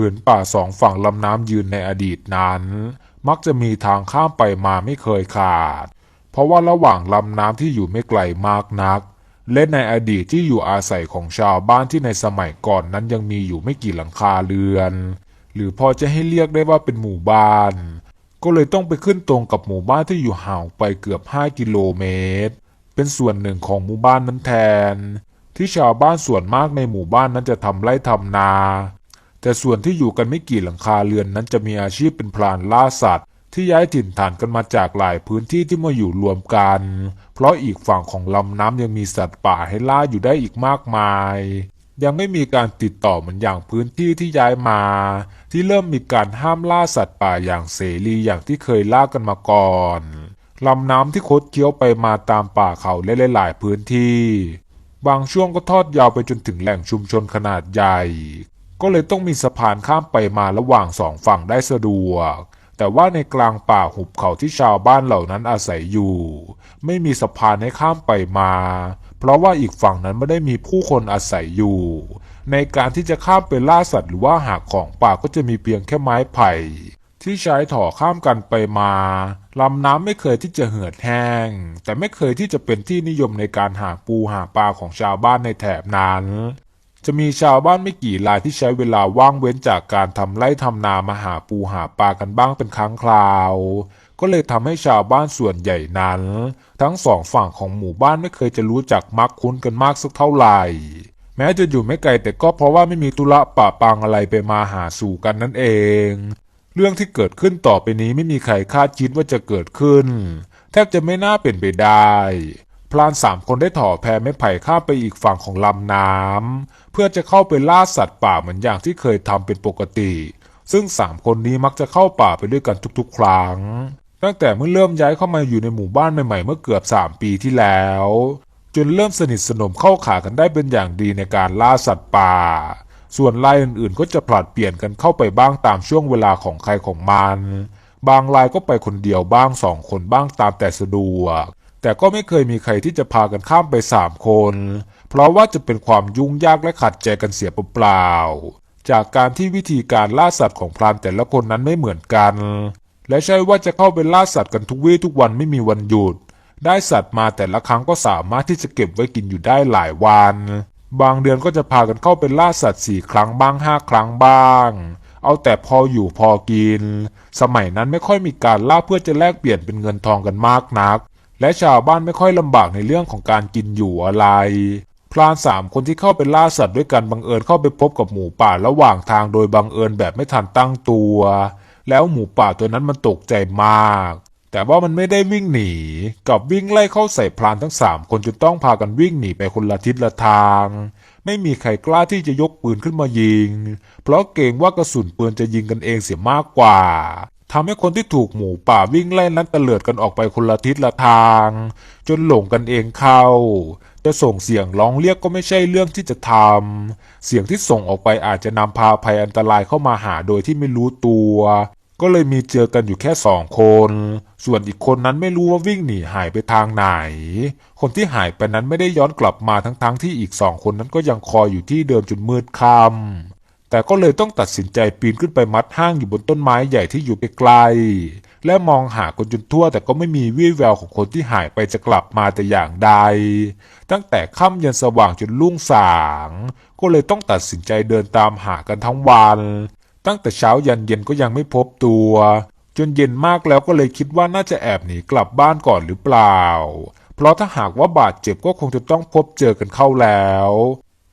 ผืนป่าสองฝั่งลำน้ำยืนในอดีตนั้น มักจะมีทางข้ามไปมาไม่เคยขาด เพราะว่าระหว่างลำน้ำที่อยู่ไม่ไกลมากนัก และในอดีตที่อยู่อาศัยของชาวบ้านที่ในสมัยก่อนนั้นยังมีอยู่ไม่กี่หลังคาเรือน หรือพอจะให้เรียกได้ว่าเป็นหมู่บ้าน ก็เลยต้องไปขึ้นตรงกับหมู่บ้านที่อยู่ห่างไปเกือบ 5 กิโลเมตร เป็นส่วนหนึ่งของหมู่บ้านนั้นแทน ที่ชาวบ้านส่วนมากในหมู่บ้านนั้นจะทำไร่ทำนา แต่ส่วนที่อยู่กันไม่กี่หลังคาเรือนนั้นจะมีอาชีพเป็นพรานล่าสัตว์ ที่ย้ายถิ่นฐานกันมาจากหลายพื้นที่ที่มาอยู่รวมกัน เพราะอีกฝั่งของลำน้ำยังมีสัตว์ป่าให้ล่าอยู่ได้อีกมากมาย ยังไม่มีการติดต่อเหมือนอย่างพื้นที่ที่ย้ายมา ที่เริ่มมีการห้ามล่าสัตว์ป่าอย่างเสรีอย่างที่เคยล่ากันมาก่อนลำน้ำที่คดเคี้ยวไปมาตามป่าเขาและหลาย ๆ พื้นที่ บางช่วงก็ทอดยาวไปจนถึงแหล่งชุมชนขนาดใหญ่ ก็เลยต้องมีสะพานข้ามไปมาระหว่างสองฝั่งได้สะดวก แต่ว่าในกลางป่าหุบเขาที่ชาวบ้านเหล่านั้นอาศัยอยู่ ไม่มีสะพานให้ข้ามไปมา เพราะว่าอีกฝั่งนั้นไม่ได้มีผู้คนอาศัยอยู่ ในการที่จะข้ามไปล่าสัตว์หรือว่าหาของป่าก็จะมีเพียงแค่ไม้ไผ่ ที่ใช้ถ่อข้ามกันไปมาลำน้ำไม่เคยที่จะเหือดแห้ง แต่ไม่เคยที่จะเป็นที่นิยมในการหาปูหาปลาของชาวบ้านในแถบนั้น จะมีชาวบ้านไม่กี่รายที่ใช้เวลาว่างเว้นจากการทำไร่ทำนามาหาปูหาปลากันบ้างเป็นครั้งคราว ก็เลยทำให้ชาวบ้านส่วนใหญ่นั้น ทั้งสองฝั่งของหมู่บ้านไม่เคยจะรู้จักมักคุ้นกันมากสักเท่าไหร่ แม้จะอยู่ไม่ไกลแต่ก็เพราะว่าไม่มีธุระปะปังอะไรไปมาหาสู่กันนั่นเอง เรื่องที่เกิดขึ้นต่อไปนี้ไม่มีใครคาดคิดว่าจะเกิดขึ้น แทบจะไม่น่าเป็นไปได้ พลานสามคนได้ถ่อแพไม้ไผ่ข้ามไปอีกฝั่งของลำน้ำเพื่อจะเข้าไปล่าสัตว์ป่าเหมือนอย่างที่เคยทำเป็นปกติ ซึ่งสามคนนี้มักจะเข้าป่าไปด้วยกันทุกๆ ครั้ง ตั้งแต่เมื่อเริ่มย้ายเข้ามาอยู่ในหมู่บ้านใหม่ๆ เมื่อเกือบ 3 ปีที่แล้ว จนเริ่มสนิทสนมเข้าขากันได้เป็นอย่างดีในการล่าสัตว์ป่า ส่วนรายอื่นๆ ก็จะผลัดเปลี่ยนกันเข้าไปบ้างตามช่วงเวลาของใครของมัน บางรายก็ไปคนเดียวบ้างสองคนบ้างตามแต่สะดวก แต่ก็ไม่เคยมีใครที่จะพากันข้ามไปสามคน เพราะว่าจะเป็นความยุ่งยากและขัดใจกันเสียเปล่าๆจากการที่วิธีการล่าสัตว์ของพรานแต่ละคนนั้นไม่เหมือนกัน และใช่ว่าจะเข้าไปล่าสัตว์กันทุกวี่ทุกวันไม่มีวันหยุด ได้สัตว์มาแต่ละครั้งก็สามารถที่จะเก็บไว้กินอยู่ได้หลายวัน บางเดือนก็จะพากันเข้าไปล่าสัตว์สี่ครั้งบ้างห้าครั้งบ้างเอาแต่พออยู่พอกิน สมัยนั้นไม่ค่อยมีการล่าเพื่อจะแลกเปลี่ยนเป็นเงินทองกันมากนัก และชาวบ้านไม่ค่อยลำบากในเรื่องของการกินอยู่อะไรพรานสามคนที่เข้าไปล่าสัตว์ด้วยกันบังเอิญเข้าไปพบกับหมูป่าระหว่างทางโดยบังเอิญแบบไม่ทันตั้งตัว แล้วหมูป่าตัวนั้นมันตกใจมาก แต่ว่ามันไม่ได้วิ่งหนีกับวิ่งไล่เข้าใส่พรานทั้งสามคนจนต้องพากันวิ่งหนีไปคนละทิศละทาง ไม่มีใครกล้าที่จะยกปืนขึ้นมายิง เพราะเกรงว่ากระสุนปืนจะยิงกันเองเสียมากกว่า ทำให้คนที่ถูกหมูป่าวิ่งไล่นั้นเตลิดกันออกไปคนละทิศละทาง จนหลงกันเองเข้าจะส่งเสียงร้องเรียกก็ไม่ใช่เรื่องที่จะทำเสียงที่ส่งออกไปอาจจะนำพาภัยอันตรายเข้ามาหาโดยที่ไม่รู้ตัว ก็เลยมีเจอกันอยู่แค่สองคน ส่วนอีกคนนั้นไม่รู้ว่าวิ่งหนีหายไปทางไหน คนที่หายไปนั้นไม่ได้ย้อนกลับมาทั้งๆทที่อีกสองคนนั้นก็ยังคอยอยู่ที่เดิมจนมืดค่ำ แต่ก็เลยต้องตัดสินใจปีนขึ้นไปมัดห้างอยู่บนต้นไม้ใหญ่ที่อยู่ไกลๆและมองหาคนจนทั่ว แต่ก็ไม่มีวี่แววของคนที่หายไปจะกลับมาแต่อย่างใด ตั้งแต่ค่ำยันสว่างจนรุ่งสาง ก็เลยต้องตัดสินใจเดินตามหากันทั้งวัน ตั้งแต่เช้ายันเย็นก็ยังไม่พบตัว จนเย็นมากแล้วก็เลยคิดว่าน่าจะแอบหนีกลับบ้านก่อนหรือเปล่า เพราะถ้าหากว่าบาดเจ็บก็คงจะต้องพบเจอกันเข้าแล้ว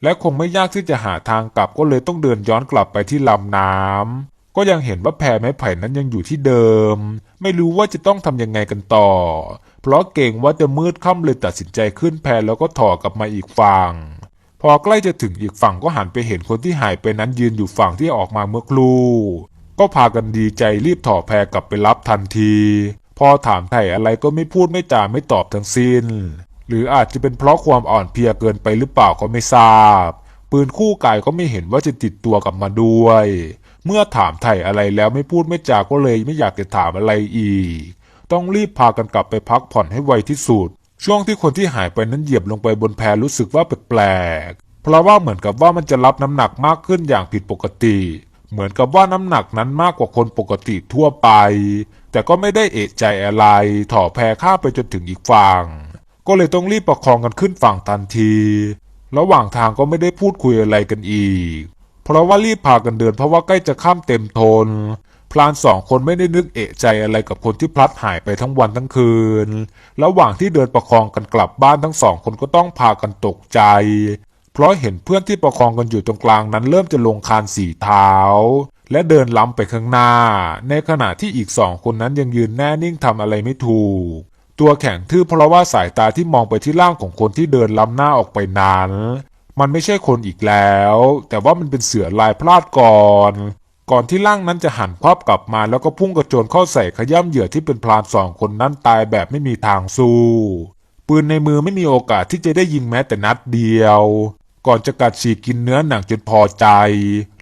และคงไม่ยากที่จะหาทางกลับก็เลยต้องเดินย้อนกลับไปที่ลำน้ำก็ยังเห็นว่าแพไม้ไผ่นั้นยังอยู่ที่เดิม ไม่รู้ว่าจะต้องทำยังไงกันต่อ เพราะเกรงว่าจะมืดค่ำเลยตัดสินใจขึ้นแพแล้วก็ถอกลับมาอีกฝั่งพอใกล้จะถึงอีกฝั่งก็หันไปเห็นคนที่หายไปนั้นยืนอยู่ฝั่งที่ออกมาเมื่อครู่ก็พากันดีใจรีบถอแพกลับไปรับทันที พอถามไถ่อะไรก็ไม่พูดไม่จาไม่ตอบทั้งสิ้น หรืออาจจะเป็นเพราะความอ่อนเพลียเกินไปหรือเปล่าก็ไม่ทราบ ปืนคู่กายก็ไม่เห็นว่าจะติดตัวกลับมาด้วย เมื่อถามไถ่อะไรแล้วไม่พูดไม่จาก็เลยไม่อยากจะถามอะไรอีก ต้องรีบพากันกลับไปพักผ่อนให้ไวที่สุด ช่วงที่คนที่หายไปนั้นเหยียบลงไปบนแพรู้สึกว่าแปลกๆ เพราะว่าเหมือนกับว่ามันจะรับน้ำหนักมากขึ้นอย่างผิดปกติ เหมือนกับว่าน้ำหนักนั้นมากกว่าคนปกติทั่วไป แต่ก็ไม่ได้เอะใจอะไร ถ่อแพข้าไปจนถึงอีกฝั่ง ก็เลยต้องรีบประคองกันขึ้นฝั่งทันที ระหว่างทางก็ไม่ได้พูดคุยอะไรกันอีก เพราะว่ารีบพากันเดินเพราะว่าใกล้จะข้ามเต็มทน พลานสองคนไม่ได้นึกเอะใจอะไรกับคนที่พลัดหายไปทั้งวันทั้งคืน ระหว่างที่เดินประคองกันกลับบ้านทั้งสองคนก็ต้องพากันตกใจ เพราะเห็นเพื่อนที่ประคองกันอยู่ตรงกลางนั้นเริ่มจะลงคานสีเท้าและเดินล้ำไปข้างหน้า ในขณะที่อีกสองคนนั้นยังยืนแน่นิ่งทำอะไรไม่ถูก ตัวแข็งทื่อเพราะว่าสายตาที่มองไปที่ร่างของคนที่เดินล้ำหน้าออกไปนั้น มันไม่ใช่คนอีกแล้ว แต่ว่ามันเป็นเสือลายพลาดก่อน ก่อนที่ร่างนั้นจะหันควับกลับมาแล้วก็พุ่งกระโจนเข้าใส่ขย้ำเหยื่อที่เป็นพลานสองคนนั้นตายแบบไม่มีทางสู้ ปืนในมือไม่มีโอกาสที่จะได้ยิงแม้แต่นัดเดียว ก่อนจะกัดฉีกกินเนื้อหนังจนพอใจ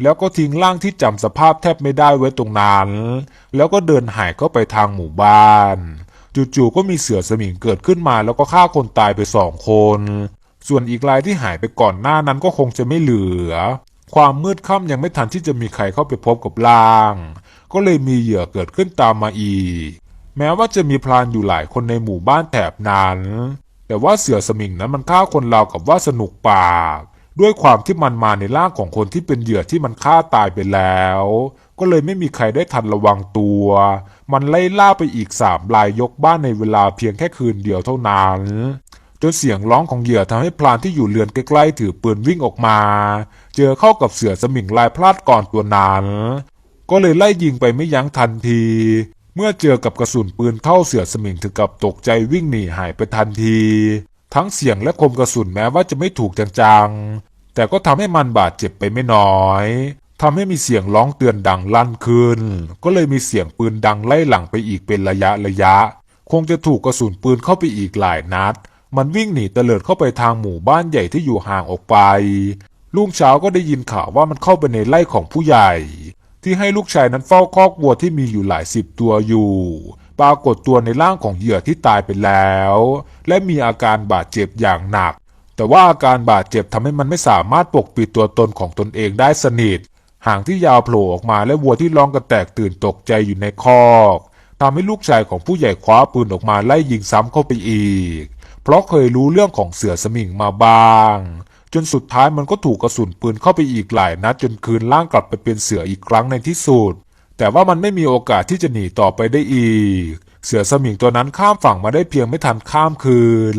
แล้วก็ทิ้งร่างที่จำสภาพแทบไม่ได้ไว้ตรงนั้น แล้วก็เดินหายเข้าไปทางหมู่บ้าน จู่ๆก็มีเสือสมิงเกิดขึ้นมาแล้วก็ฆ่าคนตายไปสองคน ส่วนอีกรายที่หายไปก่อนหน้านั้นก็คงจะไม่เหลือ ความมืดค่ำยังไม่ทันที่จะมีใครเข้าไปพบกับร่าง ก็เลยมีเหยื่อเกิดขึ้นตามมาอีก แม้ว่าจะมีพรานอยู่หลายคนในหมู่บ้านแถบนั้น แต่ว่าเสือสมิงนั้นมันฆ่าคนเรากับว่าสนุกปากด้วยความที่มันมาในร่างของคนที่เป็นเหยื่อที่มันฆ่าตายไปแล้ว ก็เลยไม่มีใครได้ทันระวังตัว มันไล่ล่าไปอีกสามรายยกบ้านในเวลาเพียงแค่คืนเดียวเท่านั้นจนเสียงร้องของเหยื่อทำให้พลานที่อยู่เรือนใกล้ๆถือปืนวิ่งออกมา เจอเข้ากับเสือสมิงลายพลาดก่อนตัวนั้นก็เลยไล่ยิงไปไม่ยั้งทันที เมื่อเจอกับกระสุนปืนเข้าเสือสมิงถึงกับตกใจวิ่งหนีหายไปทันที ทั้งเสียงและคมกระสุนแม้ว่าจะไม่ถูกจังๆแต่ก็ทำให้มันบาดเจ็บไปไม่น้อย ทำให้มีเสียงร้องเตือนดังลั่นขึ้น ก็เลยมีเสียงปืนดังไล่หลังไปอีกเป็นระยะระยะ คงจะถูกกระสุนปืนเข้าไปอีกหลายนัด มันวิ่งหนีเตลิดเข้าไปทางหมู่บ้านใหญ่ที่อยู่ห่างออกไป ลุงเช้าก็ได้ยินข่าวว่ามันเข้าไปในไร่ของผู้ใหญ่ ที่ให้ลูกชายนั้นเฝ้าคอกวัวที่มีอยู่หลายสิบตัวอยู่ ปรากฏตัวในร่างของเหยื่อที่ตายไปแล้ว และมีอาการบาดเจ็บอย่างหนัก แต่ว่าอาการบาดเจ็บทำให้มันไม่สามารถปกปิดตัวตนของตนเองได้สนิท หางที่ยาวโผล่ออกมาและวัวที่ร้องกระแตกตื่นตกใจอยู่ในคอกทำให้ลูกชายของผู้ใหญ่คว้าปืนออกมาไล่ยิงซ้ำเข้าไปอีก เพราะเคยรู้เรื่องของเสือสมิงมาบ้าง จนสุดท้ายมันก็ถูกกระสุนปืนเข้าไปอีกหลายนัดจนคืนร่างกลับไปเป็นเสืออีกครั้งในที่สุด แต่ว่ามันไม่มีโอกาสที่จะหนีต่อไปได้อีก เสือสมิงตัวนั้นข้ามฝั่งมาได้เพียงไม่ทันข้ามคืน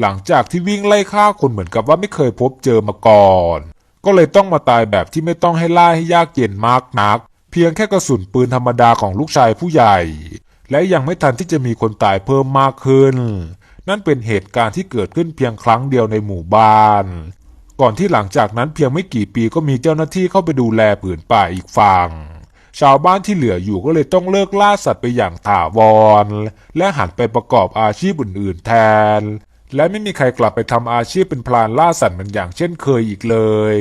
หลังจากที่วิ่งไล่ฆ่าคนเหมือนกับว่าไม่เคยพบเจอมาก่อน ก็เลยต้องมาตายแบบที่ไม่ต้องให้ล่าให้ยากเย็นมากนัก เพียงแค่กระสุนปืนธรรมดาของลูกชายผู้ใหญ่ และยังไม่ทันที่จะมีคนตายเพิ่มมากขึ้น นั่นเป็นเหตุการณ์ที่เกิดขึ้นเพียงครั้งเดียวในหมู่บ้าน ก่อนที่หลังจากนั้นเพียงไม่กี่ปีก็มีเจ้าหน้าที่เข้าไปดูแลผืนป่าอีกฝั่งชาวบ้านที่เหลืออยู่ก็เลยต้องเลิกล่าสัตว์ไปอย่างถาวร และหันไปประกอบอาชีพอื่นๆแทน และไม่มีใครกลับไปทำอาชีพเป็นพลานล่าสัตว์เหมือนอย่างเช่นเคยอีกเลย